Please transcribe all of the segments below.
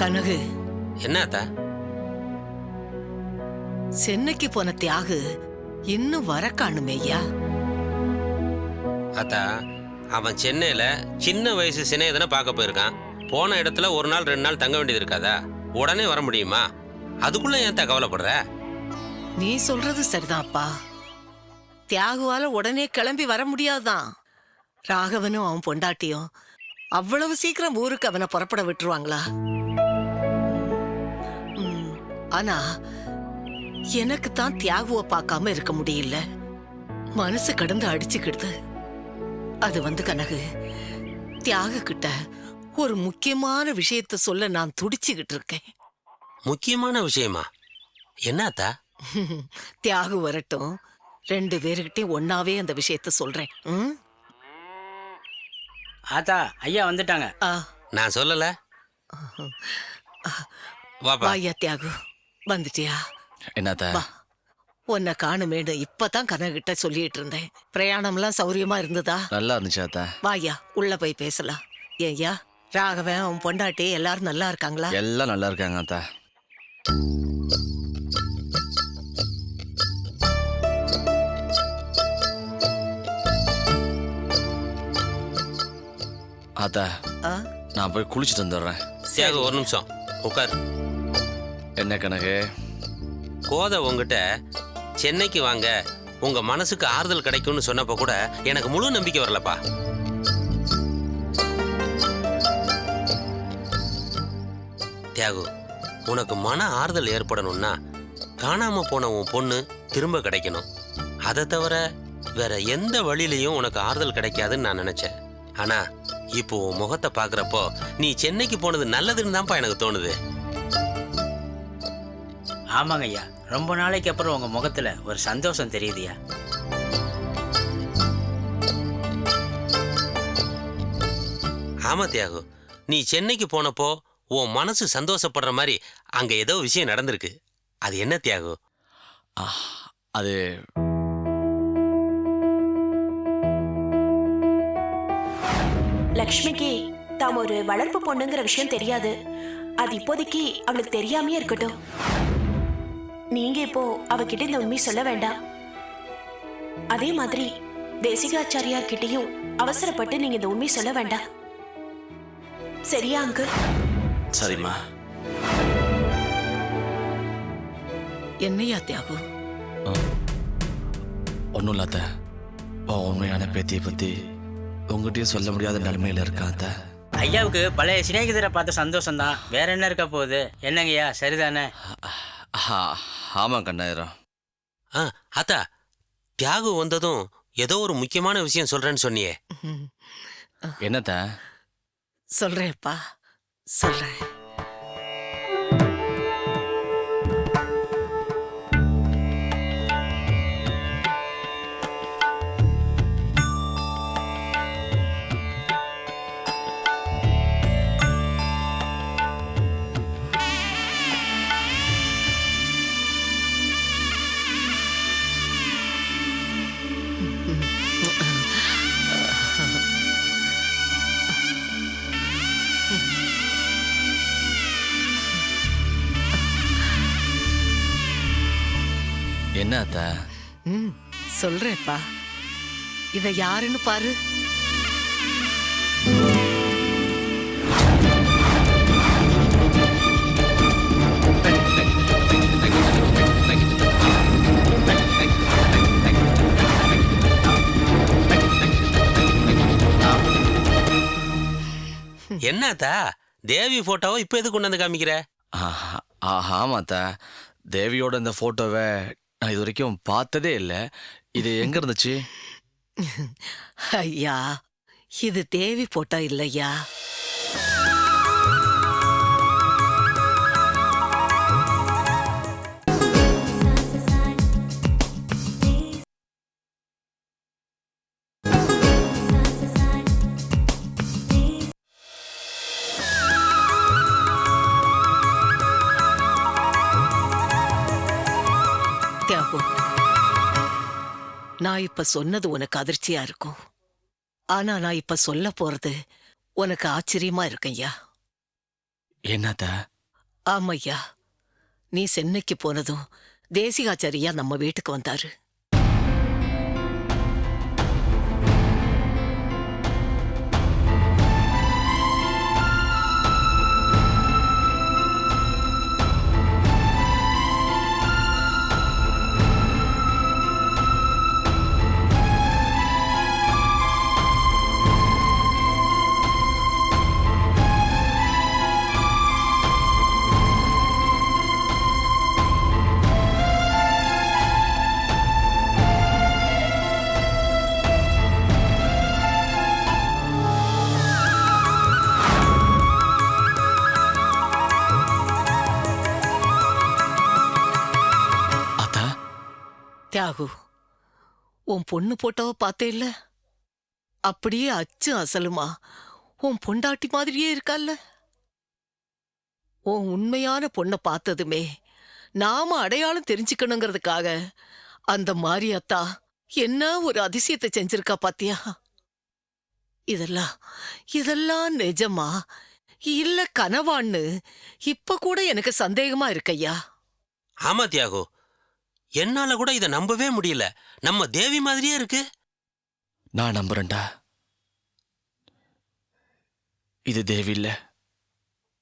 கனகு. என்ன அத்தா? சென்னைக்கு போன தியாகு இன்னும் வர காணுமே ஐயா. அத்தா அவன் சென்னையில சின்ன வயசு சிநேகிதனை பார்க்க போயிருக்கான். போன இடத்துல ஒரு நாள் ரெண்டு நாள் தங்க வேண்டியது இருக்காதா? உடனே வர முடியுமா? அதுக்குள்ள ஏன் கவலைப்படுற? நீ சொல்றது சரிதான்ப்பா தியாகுவால உடனே கிளம்பி வர முடியாதுதான் ராகவனும் அவன் பொண்டாட்டியும் அவ்வளவு சீக்கிரம் ஊருக்கு அவனை புறப்பட விட்டுருவாங்களா? ஆனா எனக்கு தான் தியாகுவை பார்க்காம இருக்க முடியல. மனசு கடந்து அடிச்சுக்கிடுது. அது வந்து கனகு தியாக கிட்ட ஒரு முக்கியமான விஷயத்த சொல்ல நான் துடிச்சுக்கிட்டு இருக்கேன். முக்கியமான விஷயமா? என்ன அத்தா தியாகு வரட்டும். ரெண்டு பேருக்கிட்டையும் ஒன்னாவே அந்த விஷயத்த சொல்றேன். ம்? ஆத்தா ஐயா வந்துட்டாங்க. ஆ, நான் சொல்லல. வாப்பா. வாயா தியாகு. வந்துட்டியா? என்னத்த? வா. உன்னை காணுமேனு இப்பதான் கனகிட்ட சொல்லிட்டு இருந்தேன். பிரயாணம்லாம் சௌரியமா இருந்ததா? நல்லா இருந்துச்சு அத்த. வாயா உள்ள போய் பேசலாம். ஏய்யா ராகவன் அவன் பொண்டாட்டி எல்லாரும் நல்லா இருக்காங்களா? எல்லாம் நல்லா இருக்காங்க அத்த. அத்த ஆ? நான் போய் குளிச்சுட்டு வந்துடுறேன். தியாகு ஒரு நிமிஷம். உட்கார். என்ன கணக்கு கோதை உங்ககிட்ட சென்னைக்கு வாங்க உங்க மனசுக்கு ஆறுதல் கிடைக்கும்னு சொன்னப்ப கூட எனக்கு முழு நம்பிக்கை வரலப்பா. தியாகு உனக்கு மன ஆறுதல் ஏற்படணும்னா காணாம போன உன் பொண்ணு திரும்ப கிடைக்கணும். அதை தவிர வேற எந்த வழியிலையும் உனக்கு ஆறுதல் கிடைக்காதுன்னு நான் நினைச்சேன். ஆனா இப்போ உன் முகத்தை பாக்குறப்போ நீ சென்னைக்கு போனது நல்லதுன்னு தான்ப்பா எனக்கு தோணுது. ஆமாங்க ஐயா. ரொம்ப நாளைக்கு அப்புறம் உங்க முகத்துல ஒரு சந்தோஷம் தெரியுதுயா ஆமா தியாகு. நீ சென்னைக்கு போனப்போ உன் மனசு சந்தோஷப்படுற மாதிரி அங்க ஏதோ விஷயம் நடந்திருக்கு. அது என்ன தியாகு? அது லக்ஷ்மிக்கு தாம் ஒரு வளர்ப்பு பொண்ணுங்கிற விஷயம் தெரியாது. அது இப்போதைக்கு அவளுக்கு தெரியாமயே இருக்கட்டும். நீங்க இப்போ அவகிட்ட இந்த உண்மை சொல்ல வேண்டாம். அதே மாதிரி தேசிகாச்சாரியார் கிட்டயும் அவசரப்பட்டு நீங்க இந்த உண்மை சொல்ல வேண்டாம். சரியா அங்கிள்? சரிம்மா. என்னையா தியாகு? ஒன்றும் இல்லை அத்த. உன் உண்மையான பேத்தியை பற்றி உங்ககிட்டயும் சொல்ல முடியாத நிலைமையில இருக்கான் அத்த? ஐயாவுக்கு பழைய சிநேகிதரை பார்த்த சந்தோஷம் தான் வேற என்ன இருக்க போகுது? என்னங்கய்யா? சரிதானே? ஆமாம் கண்ணாயிரம் ஆ அத்தா தியாகு வந்ததும் ஏதோ ஒரு முக்கியமான விஷயம் சொல்றேன்னு சொன்னியே. என்னத்த? சொல்றேன்ப்பா சொல்றேன். என்ன அத்த? ம் சொல்றேன்ப்பா. இத யாருன்னு பாரு. என்ன அத்தா? தேவி போட்டோவை இப்ப எது கொண்டு வந்து காமிக்கிற? ஆஹா, ஆஹா, ஆமா அத்த. தேவியோட இந்த ஃபோட்டோவை நான் இது வரைக்கும் பார்த்ததே இல்லை. இது எங்க இருந்துச்சு? ஐயா இது தேவி போட்டா இல்லையா? நான் இப்ப சொன்னது உனக்கு அதிர்ச்சியா இருக்கும். ஆனா நான் இப்ப சொல்ல போறது உனக்கு ஆச்சரியமா இருக்குய்யா என்னத்த? ஆமையா நீ சென்னைக்கு போனதும் தேசிகாச்சாரியா நம்ம வீட்டுக்கு வந்தாரு. தியாகு உன் பொண்ணு போட்டோவ பார்த்தே இல்ல? அப்படியே அச்சு அசலுமா. உன் பொண்டாட்டி மாதிரியே இருக்கால்ல? உன் உண்மையான பொண்ணை பார்த்ததுமே நாம அடையாளம் தெரிஞ்சுக்கணுங்கிறதுக்காக அந்த மாரியாத்தா என்ன ஒரு அதிசயத்தை செஞ்சிருக்கா பாத்தியா? இதெல்லாம் இதெல்லாம் நிஜமா? இல்ல கனவான்னு இப்ப கூட எனக்கு சந்தேகமா இருக்கையா ஆமா தியாகோ. என்னால கூட இதை நம்பவே முடியல. நம்ம தேவி மாதிரியே இருக்கு. நான் நம்புறேன்டா. இது தேவி இல்ல.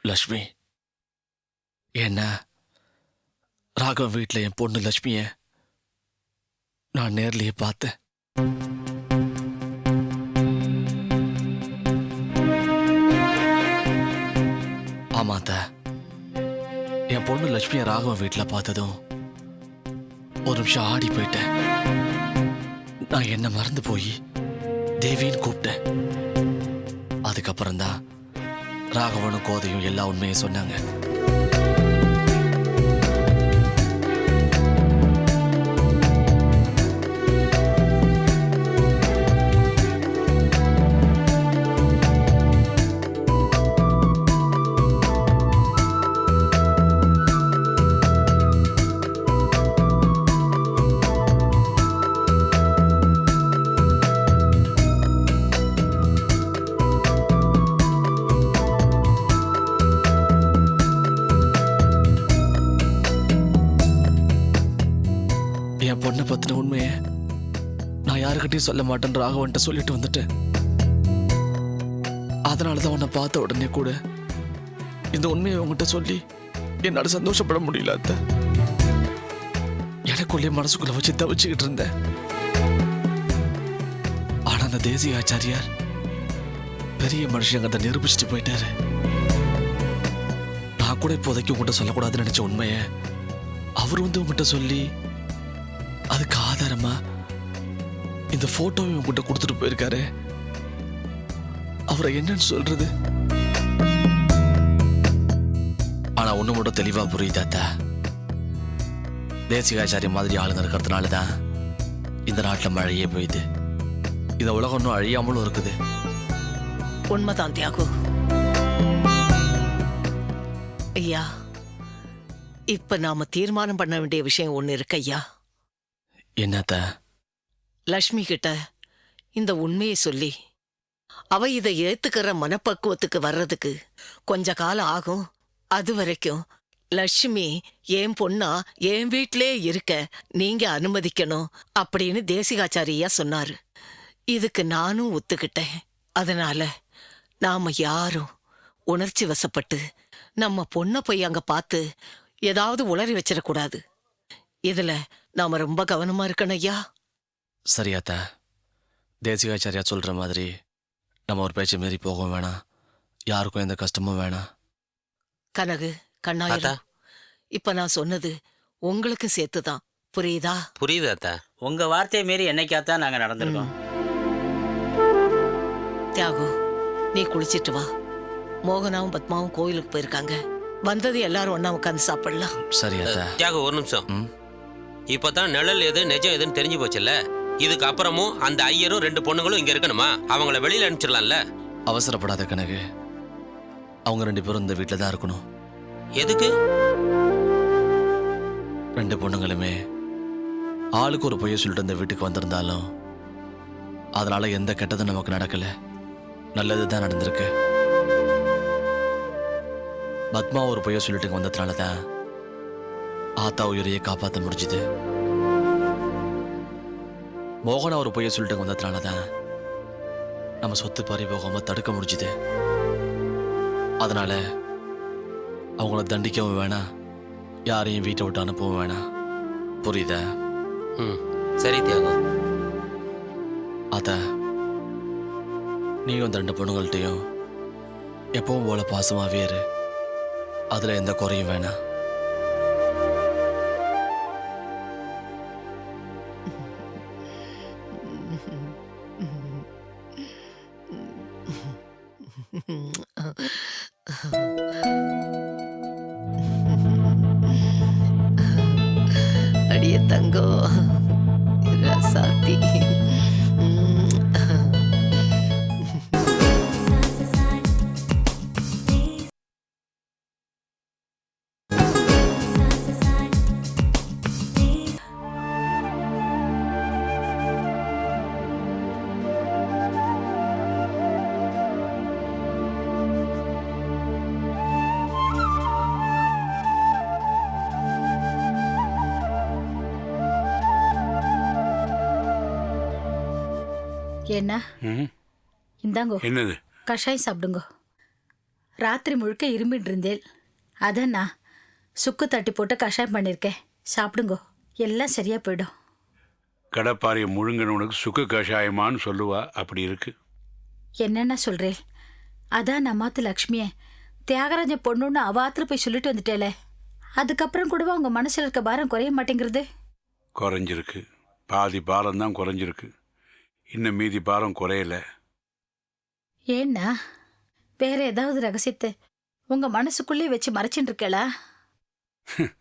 லக்ஷ்மி. ஏன்னா ராகவன் வீட்டில் என் பொண்ணு லக்ஷ்மிய நான் நேர்லயே பார்த்தேன். ஆமாத்த. என் பொண்ணு லட்சுமியை ராகவன் வீட்டில் பார்த்ததும் ஒரு நிமிஷம் ஆடி போயிட்டேன். நான் என்ன மறந்து போய் தேவின்னு கூப்பிட்டேன். அதுக்கப்புறம் தான் ராகவனும் கோதையும் எல்லா உண்மையும் சொன்னாங்க. நான் சொல்ல மாட்டேன் ராகவன்ட்ட சொல்லிட்டு வந்துட்டேன். அதனால தான் உன்னை பார்த்த உடனே கூட இந்த உண்மையை உங்ககிட்ட சொல்லி என்னால சந்தோஷப்பட முடியல அத்த. எனக்குள்ளே மனசுக்குள்ள வச்சு தவிச்சுக்கிட்டு இருந்தேன். ஆனா அந்த தேசிய ஆச்சாரியார் பெரிய மனுஷங்க அதை நிரூபிச்சுட்டு போயிட்டாரு. நான் கூட இப்போதைக்கு உங்கள்கிட்ட சொல்லக்கூடாதுன்னு நினைச்ச உண்மையை அவர் வந்து உங்ககிட்ட சொல்லி அதுக்கு ஆதாரமா இந்த போட்டோவை உங்ககிட்ட கொடுத்துட்டு போயிருக்காரு. அவரை என்னன்னு சொல்றது? ஆனா ஒண்ணு மட்டும் தெளிவா புரியுது அத்தா தேசிகாச்சாரிய மாதிரி ஆளுங்க இருக்கிறதுனால தான் இந்த நாட்டில் மழையே பெய்யுது. இந்த உலகம் இன்னும் அழியாமலும் இருக்குது. உண்மைதான் தியாகு. ஐயா இப்ப நாம தீர்மானம் பண்ண வேண்டிய விஷயம் ஒண்ணு இருக்கு ஐயா. என்னத்த? லக்ஷ்மி கிட்ட இந்த உண்மையை சொல்லி. அவ இதை ஏத்துக்கிற மனப்பக்குவத்துக்கு வர்றதுக்கு கொஞ்ச காலம் ஆகும். அது வரைக்கும் லட்சுமி என் பொண்ணா என் வீட்டிலே இருக்க? நீங்க அனுமதிக்கணும் அப்படின்னு தேசிகாச்சாரியா சொன்னாரு. இதுக்கு நானும் ஒத்துக்கிட்டேன். அதனால நாம யாரும் உணர்ச்சி வசப்பட்டு நம்ம பொண்ணை போய் அங்க பார்த்து ஏதாவது உளறி வச்சிடக்கூடாது. இதுல நாம ரொம்ப கவனமா இருக்கணும் ஐயா. சரியாத்தா தேசிகாச்சாரியா சொல்ற மாதிரி நம்ம ஒரு பேச்சு மீறி போகவும் வேணாம். யாருக்கும் எந்த கஷ்டமும் வேணாம். கனகு அத்தா. கண்ணாயிரம் இப்ப நான் சொன்னது உங்களுக்கு சேர்த்துதான். புரியுதா? புரியுது அத்தா. உங்க வார்த்தையை மீறி என்னைக்காத்தான் நாங்க நடந்திருக்கோம். தியாகு நீ குளிச்சிட்டு வா. மோகனாவும் பத்மாவும் கோயிலுக்கு போயிருக்காங்க. வந்தது எல்லாரும் ஒண்ணா உட்காந்து சாப்பிடலாம். சரியாத்தா தியாகு ஒரு நிமிஷம். ம். இப்பதான் நிழல் எது நிஜம் எதுன்னு தெரிஞ்சு போச்சுல்ல? இதுக்கு அப்புறமும் அந்த ஐயரும் ரெண்டு பொண்ணுங்களும் இங்க இருக்கணுமா? அவங்கள வெளியில அனுப்பிச்சிடலாம்ல? அவசரப்படாத கனகு. அவங்க ரெண்டு பேரும் இந்த வீட்டில் தான் இருக்கணும். எதுக்கு? ரெண்டு பொண்ணுங்களுமே ஆளுக்கு ஒரு பொய்ய சொல்லிட்டு இந்த வீட்டுக்கு வந்திருந்தாலும் அதனால எந்த கெட்டதும் நமக்கு நடக்கல. நல்லது தான் நடந்திருக்கு. பத்மா ஒரு பொய்ய சொல்லிட்டு வந்ததுனால தான் ஆத்தா உயிரையே காப்பாற்ற முடிஞ்சுது. மோகனா ஒரு பொய்ய சொல்லிட்டு வந்ததுனால தான் நம்ம சொத்து பறி போகாம தடுக்க முடிஞ்சுது. அதனால அவங்கள தண்டிக்கவும் வேணாம் யாரையும் வீட்டை விட்டு அனுப்பவும் வேணாம் புரியுதா? ம் சரி தியாகு அத நீயும் அந்த ரெண்டு பொண்ணுங்கள்ட்டையும் எப்பவும் போல பாசமாவே இரு. அதுல எந்த குறையும் வேணாம். என்ன? இந்தாங்கோ. என்னது? கஷாயம் சாப்பிடுங்கோ. ராத்திரி முழுக்க இருமிட்டு இருந்தேன் நான் சுக்கு தட்டி போட்டு கஷாயம் பண்ணியிருக்கேன் சாப்பிடுங்கோ. எல்லாம் சரியா போயிடும். கடப்பாறையை முழுங்கினவனுக்கு சுக்கு கஷாயமான்னு சொல்லுவா அப்படி இருக்கு. என்னென்ன சொல்றேன் அதான் நம்மாத்து லக்ஷ்மிய. தியாகராஜ பொண்ணுன்னு அவாத்துல போய் சொல்லிட்டு வந்துட்டேலே. அதுக்கப்புறம் கூடவா உங்க மனசுல இருக்க பாரம் குறைய மாட்டேங்கிறது? குறைஞ்சிருக்கு. பாதி பாரம் தான் குறைஞ்சிருக்கு. இன்னும் மீதி பாரம் குறையல. ஏன்னா வேற ஏதாவது ரகசியத்தை உங்க மனசுக்குள்ளே வச்சு மறைச்சிட்டு இருக்கலா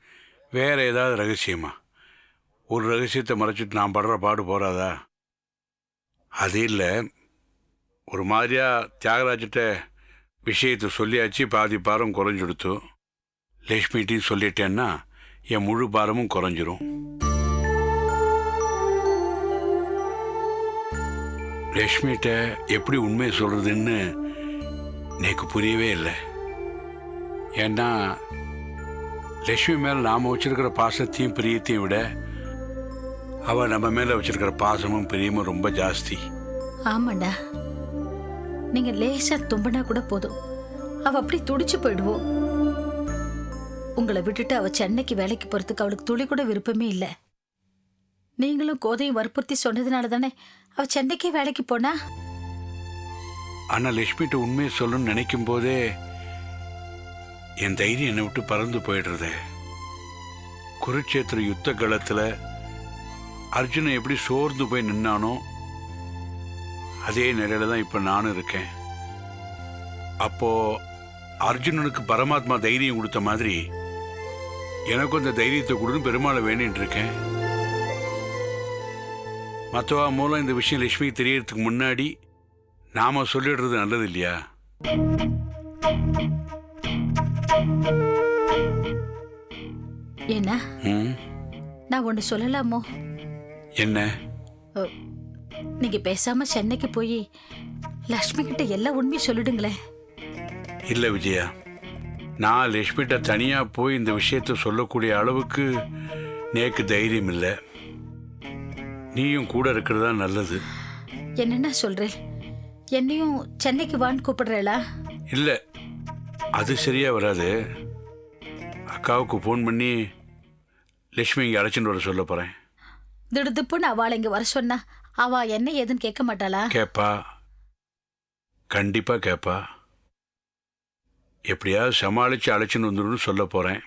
வேற ஏதாவது ரகசியமா? ஒரு ரகசியத்தை மறைச்சிட்டு நான் படுற பாடு போறாதா? அது இல்லை. ஒரு மாதிரியா தியாகராஜிட்ட விஷயத்தை சொல்லியாச்சு பாதி பாரம் குறைஞ்சுடுத்து. லக்ஷ்மிகிட்டையும் சொல்லிட்டேன்னா என் முழு பாரமும் குறைஞ்சிரும். லக்ஷ்மிகிட்ட எப்படி உண்மையை சொல்கிறதுன்னு எனக்கு புரியவே இல்லை. ஏன்னா லக்ஷ்மி மேலே நாம வச்சுருக்கிற பாசத்தையும் பிரியத்தையும் விட அவள் நம்ம மேலே வச்சுருக்கிற பாசமும் பிரியமும் ரொம்ப ஜாஸ்தி. ஆமாண்டா. நீங்கள் லேசாக தும்பினா கூட போதும். அவள் அப்படி துடிச்சு போயிடுவோம் உங்களை விட்டுட்டு அவள் சென்னைக்கு வேலைக்கு போகிறதுக்கு அவளுக்கு துளி கூட விருப்பமே இல்லை. நீங்களும் கோதையை வற்புறுத்தி சொன்னதுனால தானே அவ சென்னைக்கே வேலைக்கு போனா? ஆனா லக்ஷ்மிகிட்ட உண்மையை சொல்லணும்னு நினைக்கும் போதே என் தைரியம் என்னை விட்டு பறந்து போயிடுறது. குருட்சேத்திர யுத்த களத்துல அர்ஜுனன் எப்படி சோர்ந்து போய் நின்னானோ அதே நிலையில தான் இப்ப நானும் இருக்கேன். அப்போ அர்ஜுனனுக்கு பரமாத்மா தைரியம் கொடுத்த மாதிரி எனக்கும் அந்த தைரியத்தை கொடுன்னு பெருமாளை வேண்டிட்டு இருக்கேன். மற்றவா மூலம் இந்த விஷயம் லட்சுமிக்கு தெரியறதுக்கு முன்னாடி நாம சொல்லிடுறது நல்லது இல்லையா ஏன்னா ம்? நான் ஒன்னு சொல்லலாமோ? என்ன? நீங்க பேசாம சென்னைக்கு போய் லக்ஷ்மி கிட்ட எல்லா உண்மையும் சொல்லிடுங்களேன். இல்ல விஜயா நான் லட்சுமிகிட்ட தனியா போய் இந்த விஷயத்த சொல்லக்கூடிய அளவுக்கு நேக்கு தைரியம் இல்லை. நீயும் கூட இருக்கிறதா நல்லது. என்னென்ன சொல்றேன்? என்னையும் சென்னைக்கு வான்னு கூப்பிடுறேளா? இல்லை அது சரியா வராது. அக்காவுக்கு ஃபோன் பண்ணி லட்சுமி இங்கே அழைச்சிட்டு வர சொல்ல போகிறேன் திடுதுப்புன்னு அவளை இங்க வர சொன்னா அவ என்ன ஏதுன்னு கேட்க மாட்டாளா? கேட்பா கண்டிப்பா கேட்பா எப்படியாவது சமாளிச்சு அழைச்சின்னு வந்துடும் சொல்ல போறேன்.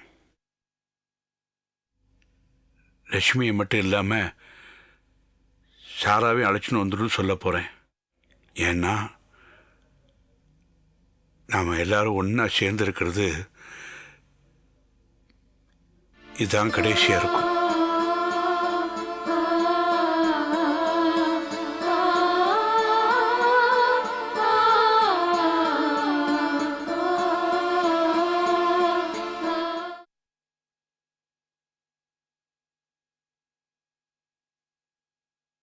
லட்சுமியை மட்டும் இல்லாம சாராவையும் அழைச்சின்னு வந்துடும் சொல்ல போகிறேன் ஏன்னா நாம் எல்லாரும் ஒன்றா சேர்ந்துருக்கிறது இதுதான் கடைசியாக இருக்கும்.